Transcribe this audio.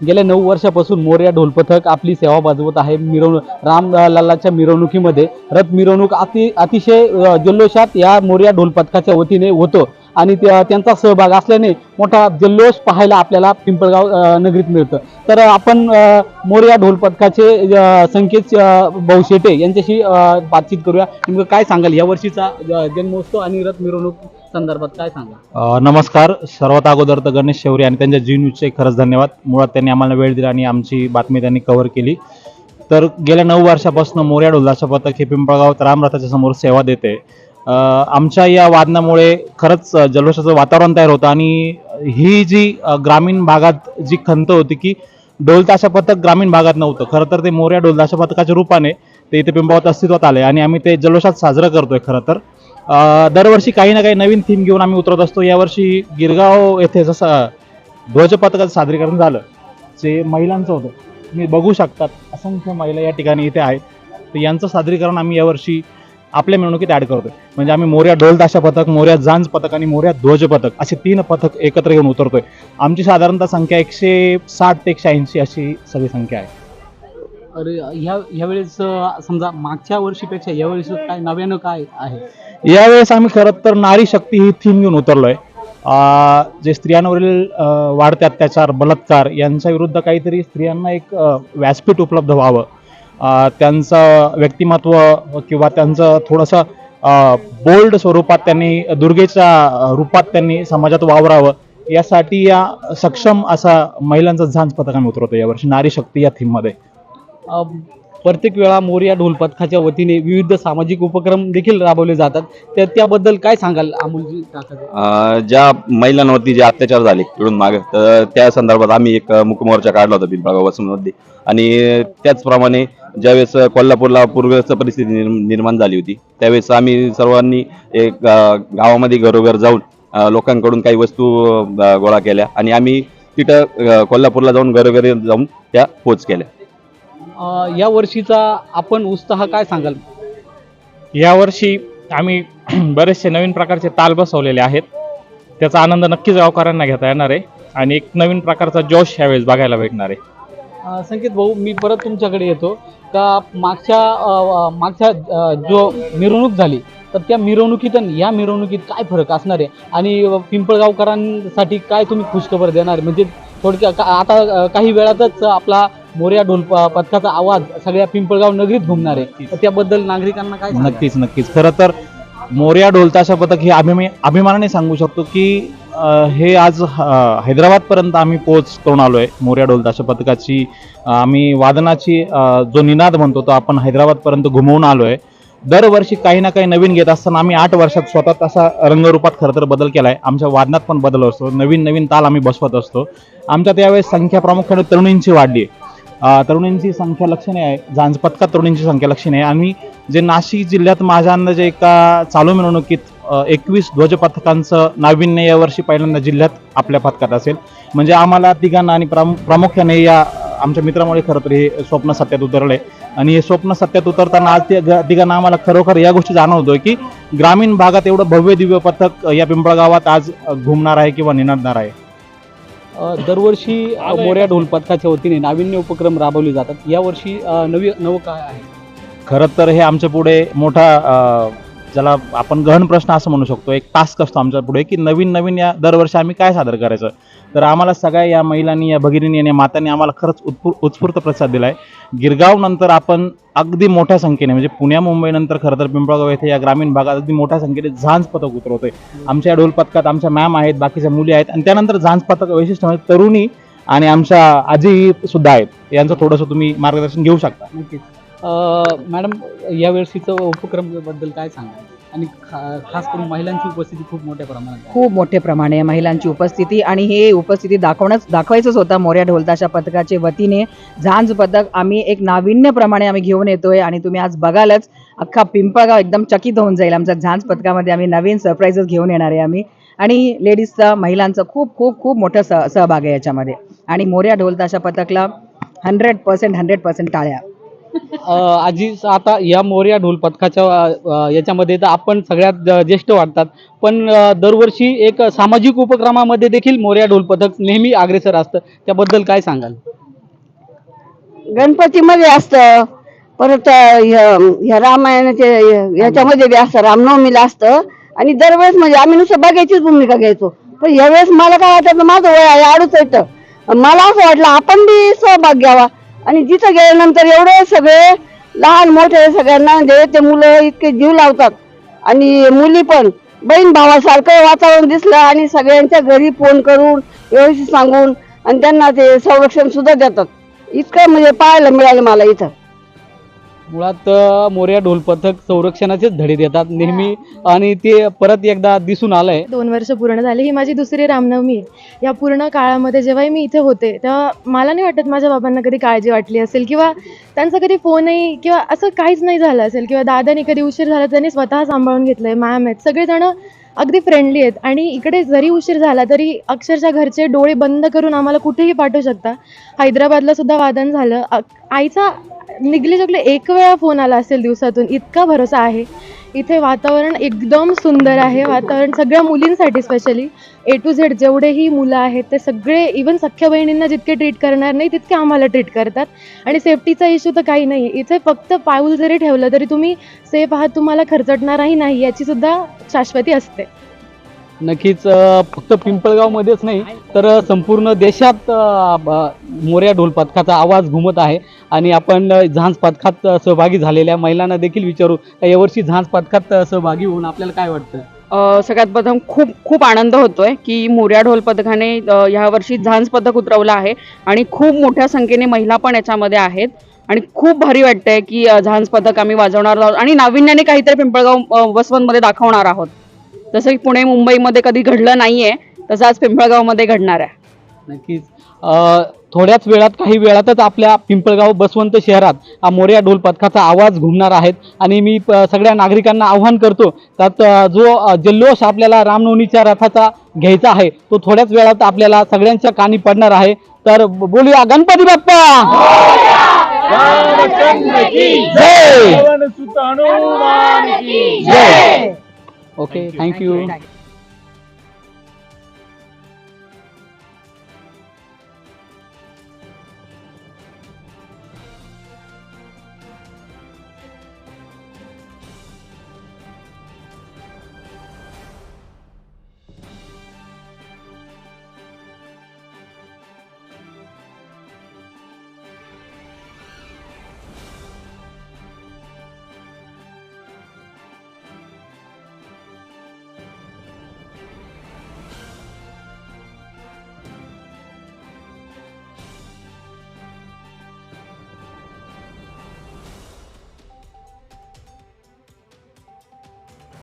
गेल्या नऊ वर्षापासून मोर्या ढोलपथक आपली सेवा बाजवत आहे. मिरवणूक रामलालाच्या मिरवणुकीमध्ये रथ मिरवणूक अति अतिशय जल्लोषात या मोर्या ढोलपथकाच्या वतीने होतो आणि त्यांचा सहभाग असल्याने मोठा जल्लोष पाहायला आपल्याला पिंपळगाव नगरीत मिळतं. तर आपण मोर्या ढोलपथकाचे संकेत भाऊ शेटे यांच्याशी बातचीत करूया. नेमकं काय सांगाल? या वर्षीचा जन्मोत्सव आणि रथ मिरवणूक संदर्भात काय सांगा? अ, नमस्कार. सर्वात अगोदर तर गणेश शेवरे आणि त्यांच्या जी न्यूजचे खरंच धन्यवाद. मुळात त्यांनी आम्हाला वेळ दिला आणि आमची बातमी त्यांनी कव्हर केली. तर गेल्या नऊ वर्षापासून मोर्या ढोलाच्या पथक हे पिंपळगावात रामरथाच्या समोर सेवा देते. अ, आमच्या या वादनामुळे खरंच अ, जल्लोषाचं वातावरण तयार होतं आणि ही जी अ, ग्रामीण भागात जी खंत होती की डोलताशा पथक ग्रामीण भागात नव्हतं. खरं तर ते मोर्या ढोलताशा पथकाच्या रूपाने ते इथे पिंपळात अस्तित्वात आले आणि आम्ही ते जल्लोषात साजरं करतोय खरं तर. दरवर्षी काही ना काही नवीन थीम घेऊन आम्ही उतरत असतो. यावर्षी गिरगाव येथे जसं ध्वजपथकाचं सादरीकरण झालं जे महिलांचं होतं. तुम्ही बघू शकतात असंख्य महिला या ठिकाणी इथे आहेत. तर यांचं सादरीकरण आम्ही यावर्षी आपल्या मिरवणुकीत ॲड करतोय. म्हणजे आम्ही मोर्या ढोल ताशा पथक मोर्या जांज पथक आणि मोर्या ध्वज पथक असे तीन पथक एकत्र घेऊन उतरतोय. आमची साधारणतः संख्या एकशे साठ ते एकशे ऐंशी अशी सगळी संख्या आहे. अरे ह्या ह्यावेळेस समजा मागच्या वर्षीपेक्षा यावेळेस काय नव्यानं काय आहे? यावेळेस आम्ही खरं तर नारी शक्ती ही थीम घेऊन उतरलोय. आहे जे स्त्रियांवरील वाढते अत्याचार बलात्कार यांच्या विरुद्ध काहीतरी स्त्रियांना एक व्यासपीठ उपलब्ध व्हावं. त्यांचं व्यक्तिमत्व किंवा त्यांचं थोडंसं बोल्ड स्वरूपात त्यांनी दुर्गेच्या रूपात त्यांनी समाजात वावरावं यासाठी या सक्षम असा महिलांचा झांज पथक आम्ही उतरवतो यावर्षी. नारी शक्ती या थीममध्ये प्रत्येक वेळा मोर्या ढोलपथकाच्या वतीने विविध सामाजिक उपक्रम देखील राबवले जातात. त्या त्याबद्दल काय सांगाल अमोलजी ज्या महिलांवरती जे अत्याचार झाले इकडून मागे तर त्या संदर्भात आम्ही एक मुकमोर्चा काढला होता पिंपळगाव वसममध्ये आणि त्याचप्रमाणे ज्यावेळेस कोल्हापूरला पूरग्रस्त परिस्थिती निर्माण झाली होती त्यावेळेस आम्ही सर्वांनी एक गावामध्ये घरोघर जाऊन लोकांकडून काही वस्तू गोळा केल्या. आणि आम्ही तिथं कोल्हापूरला जाऊन घरोघरी जाऊन त्या पोच केल्या. या वर्षीचा आपण उत्साह काय सांगाल? यावर्षी आम्ही बरेचसे नवीन प्रकारचे ताल बसवलेले आहेत. त्याचा आनंद नक्कीच गावकऱ्यांना घेता येणार आहे आणि एक नवीन प्रकारचा जोश यावेळेस बघायला भेटणार आहे. अ, संकेत भाऊ मी परत तुमच्याकडे येतो. का मागच्या अ, मागच्या अ, जो मिरवणूक झाली तर त्या मिरवणुकीत आणि या मिरवणुकीत काय फरक असणार आहे? आणि पिंपळगावकरांसाठी काय तुम्ही खुशखबर देणार? आहे? म्हणजे थोडक्या का- आता अ, काही वेळातच आपला मोर्या ढोल पथकाचा आवाज सगळ्या पिंपळगाव नगरीत घुमणार आहे. त्याबद्दल नागरिकांना काय? नक्कीच नक्कीच. खरं तर मोर्या ढोलताशा पथक हे अभिमा अभिमानाने सांगू शकतो की हे आज हैदराबादपर्यंत आम्ही पोच करून आलोय मोर्या ढोलताशा पथकाची. आम्ही वादनाची जो निनाद म्हणतो तो आपण हैदराबादपर्यंत घुमवून आलोय. दरवर्षी काही ना काही नवीन घेत असताना आम्ही आठ वर्षात स्वतः तसा रंगरूपात खरं तर बदल केलाय. आमच्या वादनात पण बदल असतो. नवीन नवीन ताल आम्ही बसवत असतो. आमच्यात यावेळेस संख्या प्रामुख्याने तरुणींची वाढली आहे. तरुणींची संख्या लक्षणीय आहे. झांज पथकात तरुणींची संख्या लक्षणीय आहे. आणि जे नाशिक जिल्ह्यात माझ्या अंदाजे एका चालू मिरवणुकीत एकवीस ध्वज पथकांचं नाविन्य यावर्षी पहिल्यांदा जिल्ह्यात आपल्या पथकात असेल. म्हणजे आम्हाला तिघांना आणि प्रामु- प्रामुख्याने या आमच्या मित्रामुळे खरं तर हे स्वप्न सत्यात आहे आणि हे स्वप्न सत्यात उतरताना आज ते ग- तिघांना आम्हाला खरोखर या गोष्टी जाणवतोय की ग्रामीण भागात एवढं भव्य दिव्य पथक या पिंपळगावात आज घुमणार आहे किंवा निनादणार आहे. दरवर्षी अ, मोर्या ढोल पथकाच्या वतीने नाविन्य उपक्रम राबवले जातात. यावर्षी नवी नवं काय आहे? खरं तर हे आमच्या पुढे मोठा ज्याला आपण गहन प्रश्न असं म्हणू शकतो एक टास्क असतो आमच्या पुढे की नवीन नवीन या दरवर्षी आम्ही काय सादर करायचं. तर आम्हाला सगळ्या या महिलांनी या भगिनींनी आणि मातांनी आम्हाला खरंच उत्फू उत्स्फूर्त प्रतिसाद दिला आहे गिरगावनंतर आपण अगदी मोठ्या संख्येने म्हणजे पुण्या मुंबईनंतर खरं तर पिंपळगाव येथे या ग्रामीण भागात अगदी मोठ्या संख्येने झांज पथक उतरवते आमच्या या ढोल पथकात आमच्या मॅम आहेत बाकीच्या मुली आहेत आणि त्यानंतर झांज पथक वैशिष्ट्य म्हणजे तरुणी आणि आमच्या आजी सुद्धा आहेत. यांचं थोडंसं तुम्ही मार्गदर्शन घेऊ शकता. नक्कीच. मॅडम यावेळेसीचं उपक्रमबद्दल काय सांगा आणि खा- खास करून महिलांची उपस्थिती खूप मोठ्या प्रमाणात आहे. खूप मोठ्या प्रमाणे महिलांची उपस्थिती आणि हे उपस्थिती दाखवणंच दाखवायचंच होतं मोऱ्या ढोलताशा पथकाच्या वतीने. झांज पथक आम्ही एक नाविन्यप्रमाणे आम्ही घेऊन येतोय आणि तुम्ही आज बघालच अख्खा पिंपळगाव एकदम चकित होऊन जाईल आमच्या झांज पथकामध्ये. आम्ही नवीन सरप्राईजेस घेऊन येणार आहे आम्ही. आणि लेडीजचा महिलांचा खूप खूप खूप मोठा स सहभाग आहे याच्यामध्ये. आणि मोऱ्या ढोलताशा पथकला हंड्रेड पर्सेंट हंड्रेड पर्सेंट टाळ्या. आजी आता या मोर्या ढोल पथकाच्या याच्यामध्ये तर आपण सगळ्यात ज्येष्ठ वाटतात पण दरवर्षी एक सामाजिक उपक्रमामध्ये देखील मोर्या ढोल पथक नेहमी अग्रेसर असतं. त्याबद्दल काय सांगाल? गणपतीमध्ये असतं. परत ह्या रामायणाचे याच्यामध्ये बी असतं. रामनवमीला असतं. आणि दरवेळेस म्हणजे आम्ही नुसतं बघायचीच भूमिका घ्यायचो. पण यावेळेस मला काय वाटतं माझं वय आहे अडूच येतं मला असं वाटलं आपण बी सहभाग घ्यावा. आणि जिथं गेल्यानंतर एवढे सगळे लहान मोठे सगळ्यांना म्हणजे ते मुलं इतके जीव लावतात. आणि मुली पण बहीण भावासारखं वातावरण दिसलं आणि सगळ्यांच्या घरी फोन करून व्यवस्थित सांगून आणि त्यांना ते संरक्षण सुद्धा देतात. इतकं म्हणजे पाहायला मिळालं मला इथं. मुळात मोर्या ढोल पथक संरक्षणाचेच धडे देतात नेहमी. आणि ते परत एकदा दिसून आलंय. दोन वर्ष पूर्ण झाले. ही माझी दुसरी रामनवमी. आहे या पूर्ण काळामध्ये जेव्हाही मी इथे होते तेव्हा मला नाही वाटत माझ्या बाबांना कधी काळजी वाटली असेल किंवा त्यांचा कधी फोनही किंवा असं काहीच नाही झालं असेल किंवा दादानी कधी उशीर झाला त्यांनी स्वतः सांभाळून घेतलंय मॅम आहेत. सगळेजण अगदी फ्रेंडली आहेत. आणि इकडे जरी उशीर झाला तरी अक्षरशः घरचे डोळे बंद करून आम्हाला कुठेही पाठवू शकता. हैदराबादला सुद्धा वादन झालं. आईचा निघले जगले एक वेळा फोन आला असेल दिवसातून इतका भरोसा आहे. इथे वातावरण एकदम सुंदर आहे वातावरण सगळ्या मुलींसाठी स्पेशली ए टू झेड जेवढेही मुलं आहेत ते सगळे इवन सख्या बहिणींना जितके ट्रीट करणार नाही तितके आम्हाला ट्रीट करतात. आणि सेफ्टीचा इश्यू तर काही नाही. इथे फक्त पाऊल जरी ठेवलं तरी तुम्ही सेफ आहात तुम्हाला खर्चटणारही नाही याची सुद्धा शाश्वती असते. नक्कीच फक्त पिंपळगावमध्येच नाही तर संपूर्ण देशात मोऱ्या ब- ढोल पथकाचा आवाज घुमत आहे आणि आपण झांज पथकात सहभागी झालेल्या महिलांना देखील विचारू यावर्षी झांज पथकात सहभागी होऊन आपल्याला काय वाटतं? सगळ्यात प्रथम खूप खूप आनंद होतोय की मोऱ्या ढोल पथकाने अ, झांज पथक उतरवलं आहे आणि खूप मोठ्या संख्येने महिला पण याच्यामध्ये आहेत आणि खूप भारी वाटतंय की झांज पथक आम्ही वाजवणार आहोत आणि नाविन्याने काहीतरी पिंपळगाव वसवंतमध्ये दाखवणार आहोत. जसं की पुणे मुंबईमध्ये कधी घडलं नाहीये तसं आज पिंपळगावमध्ये घडणार आहे नक्कीच अ, थोड्याच वेळात काही वेळातच आपल्या पिंपळगाव बसवंत शहरात हा मोर्या ढोल पथकाचा आवाज घुमणार आहेत आणि मी प- सगळ्या नागरिकांना आव्हान करतो त्यात अ, जो अ, जल्लोष आपल्याला रामनवमीच्या रथाचा घ्यायचा आहे तो थोड्याच वेळात आपल्याला सगळ्यांच्या कानी पडणार आहे तर ब- बोलूया गणपती बाप्पा जय जय Okay, thank you.